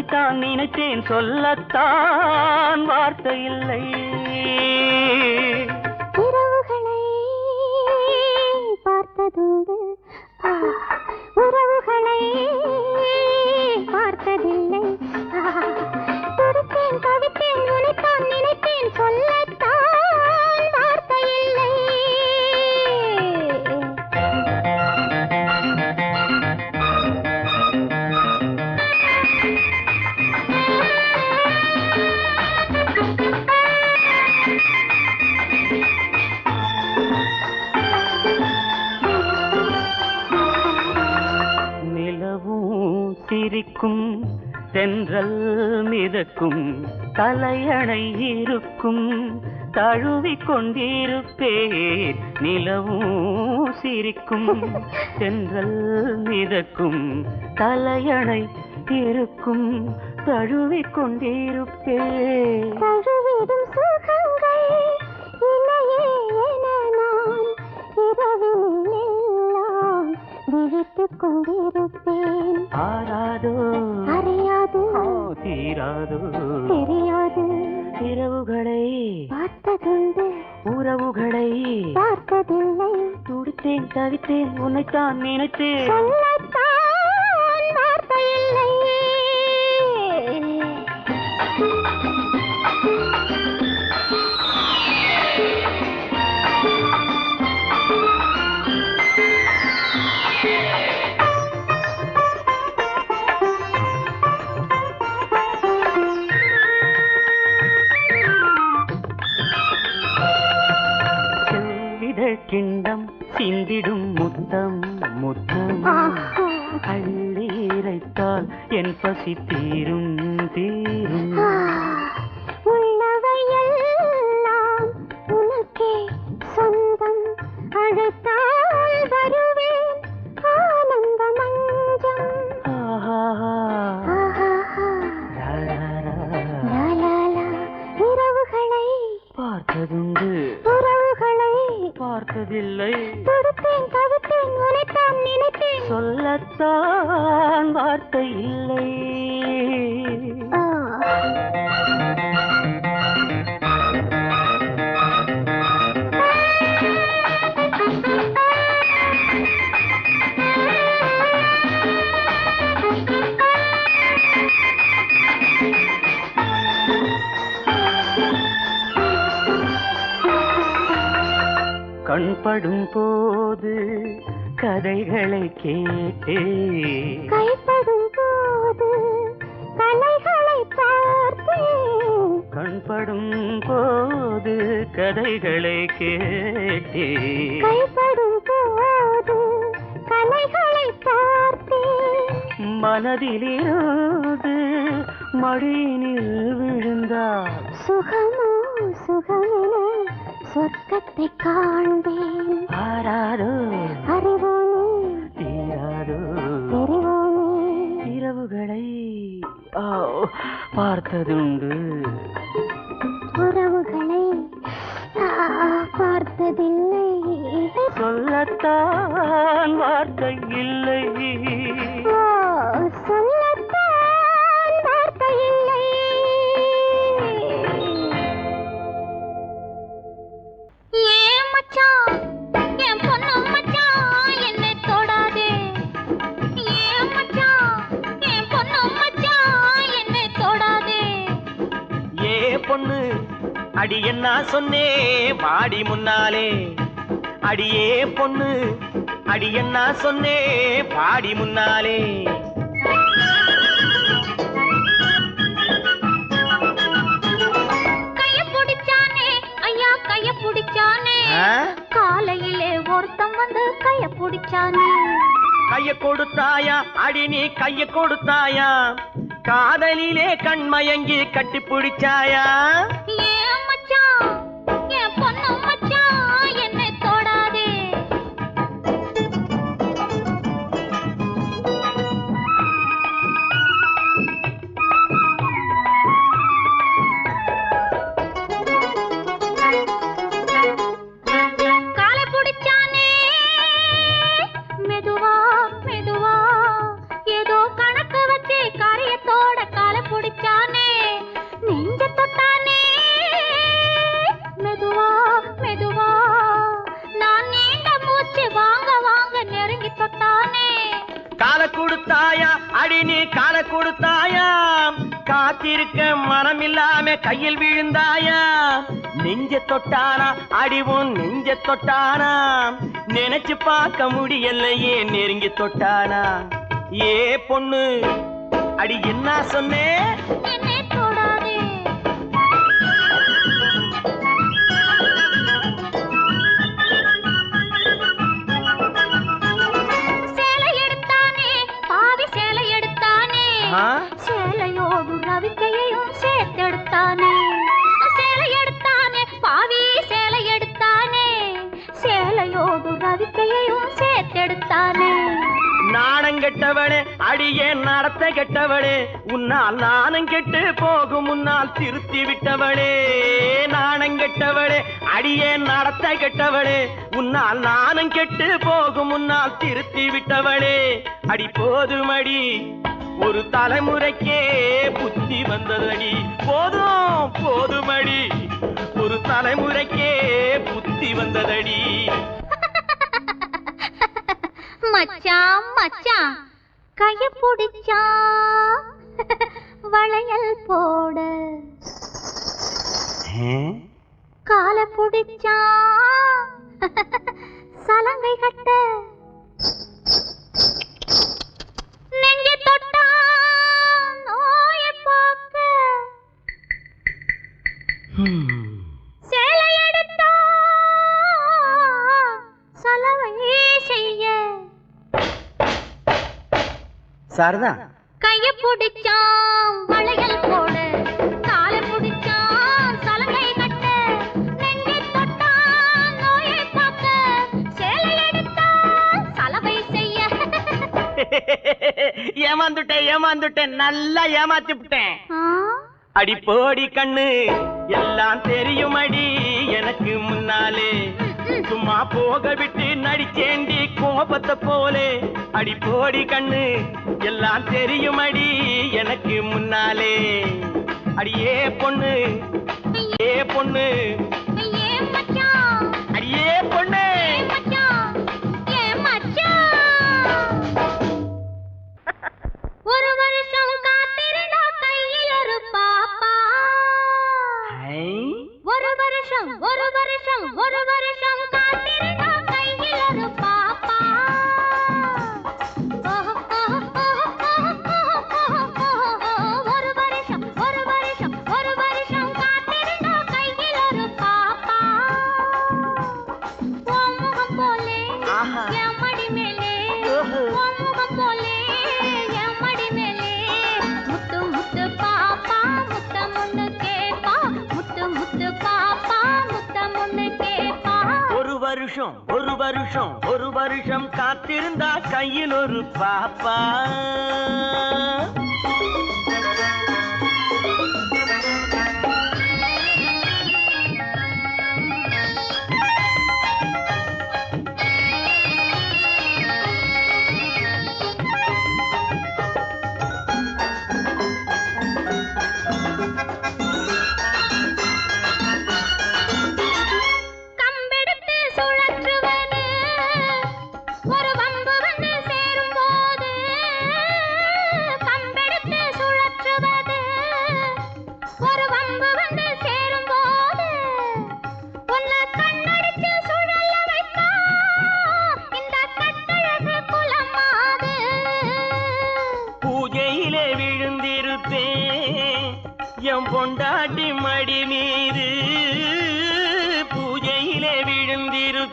உன்னைத்தான் நினைத்தேன் சொல்லத்தான் வார்த்தை இல்லை. இரவுகளை பார்த்ததுண்டு. மிதக்கும் தலையணை இருக்கும். தழுவிக் கொண்டிருப்பேன் நிலவும் சிரிக்கும். சென்றல் மிதக்கும். தலையணை இருக்கும். தழுவிக் கொண்டிருப்பேன் தழுவிடும் சுகங்கள் விழித்துக் கொண்டிருப்பேன் ஆராதோ. அறியாது. தீராதோ. தெரியாது. இரவுகளை பார்த்ததுண்டு. உறவுகளை பார்த்ததில்லை. துடித்தேன் தவித்தேன் உன்னைத்தான் நினைத்தேன். சிந்திடும் முத்தம் முத்தம். அள்ளி இறைத்தால் என் பசி தீரும் கண்படும் போது கதைகளை கேட்டே கைப்படும் போது கலைகளை பார்த்தேன் கண்படும் போது கதைகளை கேட்டே கைப்படும் போது கலைகளை பார்த்தேன் மனதிலிருந்து மடியினில் விழுந்தார் சுகமோ சுகமென சொர்க்கத்தை காண்பேன். ஆராரோ அறிவோமே. தீராரோ தெரிவோமே. இரவுகளை பார்த்ததுண்டு. உறவுகளை பார்த்ததில்லை. சொல்லத்தான் வார்த்தை இல்லை. சொல்லத்தான் வார்த்தை இல்லை. பொண்ணு அடி என்ன சொன்னே வாடி முன்னாலே. அடியே பொண்ணு அடி என்ன சொன்னே பாடி முன்னாலே. காலையிலே ஒருத்தன் வந்து கைய பிடிச்சானே. கைய கொடுத்தாயா? அடி நீ கைய கொடுத்தாயா? காதலிலே கண்மயங்கி கட்டி பிடிச்சாயா? கொடுத்தாயா காத்திருக்க மனமில்லாம கையில் விழுந்தாயா நெஞ்ச தொட்டானா? அடிவும் நெஞ்ச தொட்டானா நினைச்சு பார்க்க முடியலையே நெருங்கி தொட்டானா? ஏ பொண்ணு அடி என்ன சொன்னேன் கெட்டவளே அடியே நடத்த கெட்டவளே உன்னால் நாணம் கெட்டு போகும் முன்னால் திருத்தி விட்டவளே. நாணம் கெட்டவளே அடியே நடத்த கெட்டவளே உன்னால் நாணம் கெட்டு போகும் முன்னால் திருத்தி விட்டவளே. அடி போதுமடி ஒரு தலைமுறைக்கே புத்தி வந்ததடி. போதும் போதுமடி ஒரு தலைமுறைக்கே புத்தி வந்ததடி. மச்சான் மச்சான் கைய பிடிச்சா? வளையல் போட. கால பிடிச்சா? சலங்கை கட்ட. நெஞ்சை தொட்டா? நோய போக்க சாரதா? கைய பிடிச்சான் வளையல் போட. கால பிடிச்சான் சலங்கை கட்ட. நெஞ்சை தொட்டான் நோயை காக்க சேலை எடுத்தான் சலவை செய்ய. ஏமாந்துட்டேன் ஏமாந்துட்டேன். நல்லா ஏமாத்தி விட்டேன்? அடி போடி கண்ணு எல்லாம் தெரியும் அடி. எனக்கு முன்னாலே சும்மா போக விட்டு நடிச்சேண்டி கோபத்தை போலே. அடி போடி கண்ணு எல்லாம் தெரியும் அடி எனக்கு முன்னாலே. அடியே பொண்ணு ஏ பொண்ணு. அடியே பொண்ணு. ஒரு வருஷம் காத்திருந்தா கையில் ஒரு பாப்பா. ஒரு வருஷம் ஒரு வருஷம் ஒரு வருஷம் போலே ஆஹா. என் மடி மேலே முகம் போலே என் மடி மேலே. முத்து முத்து பாப்பா முத்தம் ஒண்ணு கேப்பா. முத்து முத்து பாப்பா முத்தம் ஒண்ணு கேப்பா. ஒரு வருஷம் ஒரு வருஷம் ஒரு வருஷம் காத்திருந்தா கையில் ஒரு பாப்பா.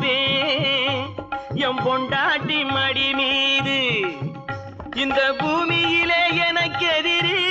விழுந்திருப்பேன் எம் பொண்டாட்டி மடி மீது. இந்த பூமியிலே எனக்கு எதிரி.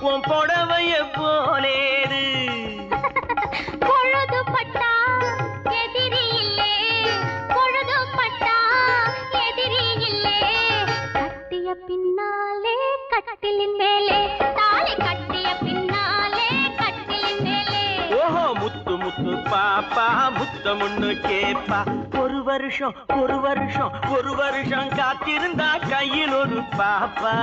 உன் புடவைய போலே பாப்பா முத்தமுன்னு கேப்பா. ஒரு வருஷம் ஒரு வருஷம் ஒரு வருஷம் காத்திருந்தா கையில் ஒரு பாப்பா.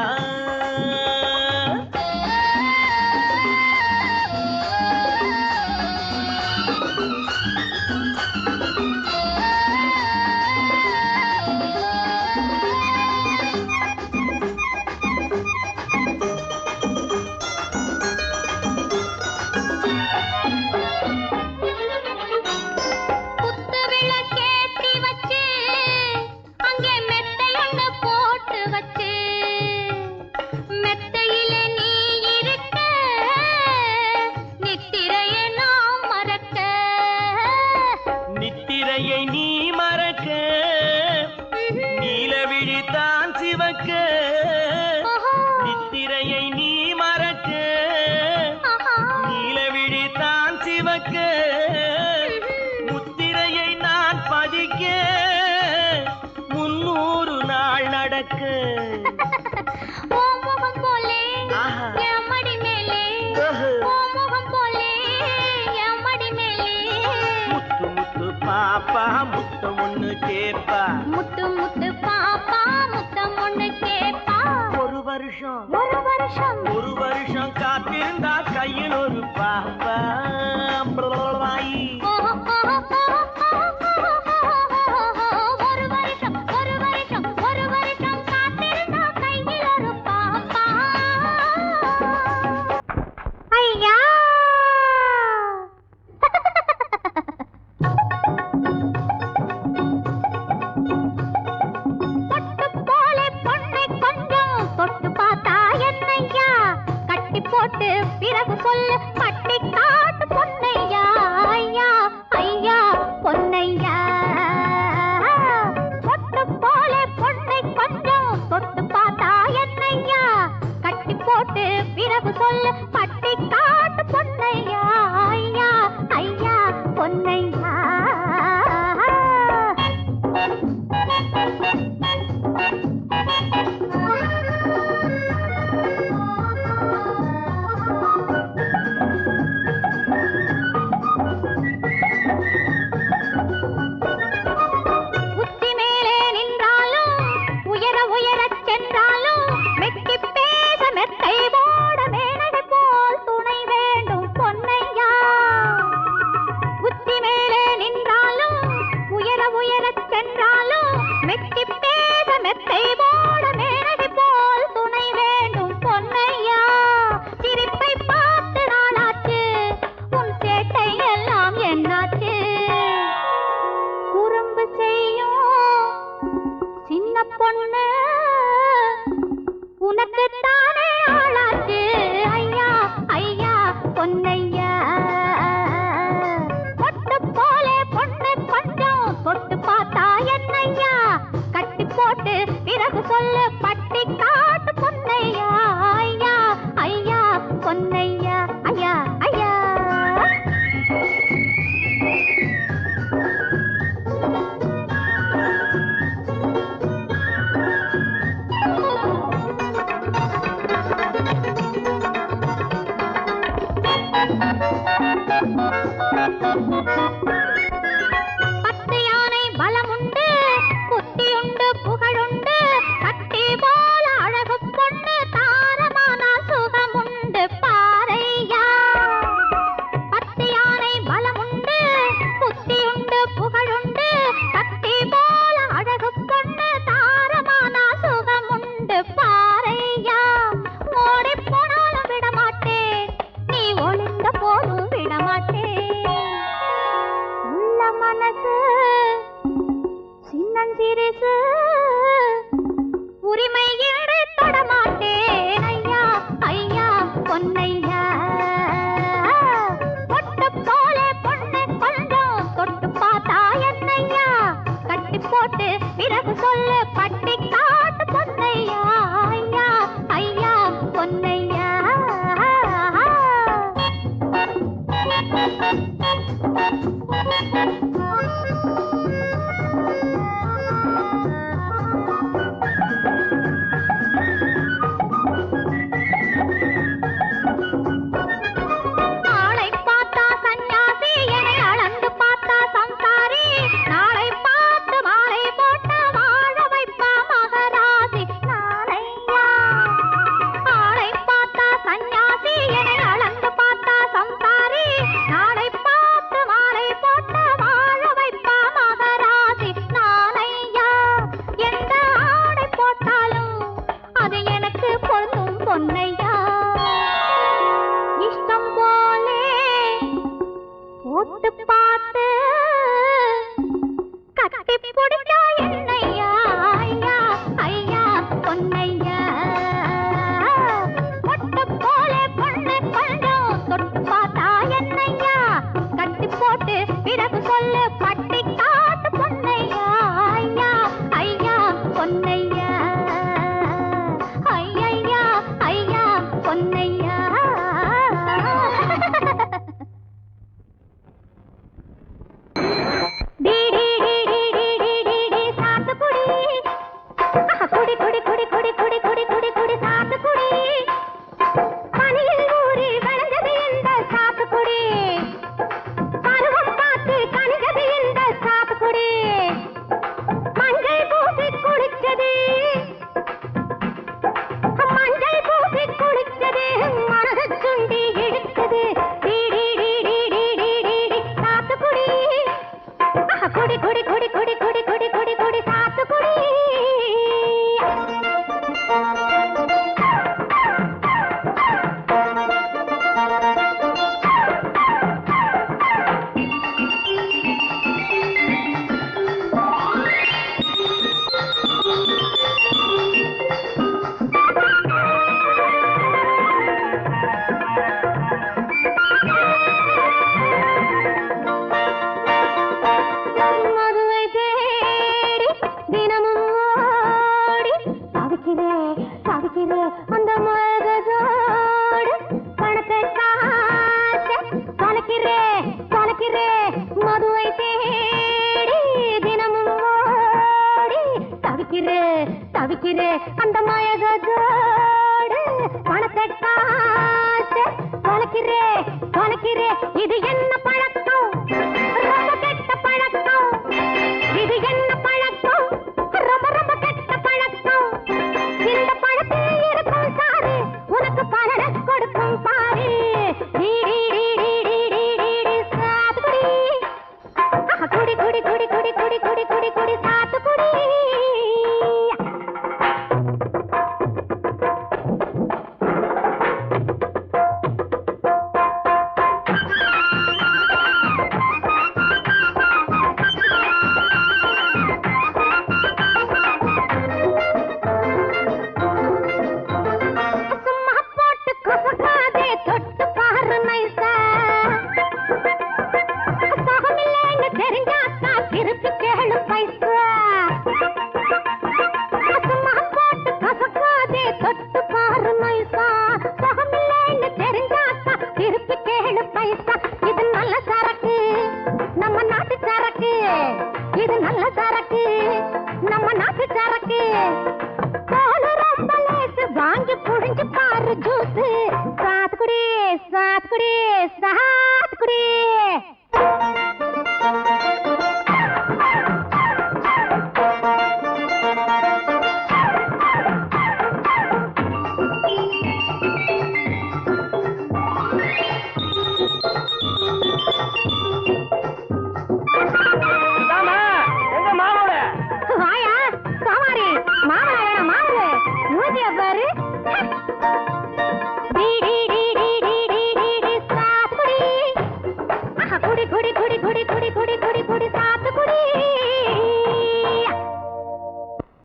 கரையை நீ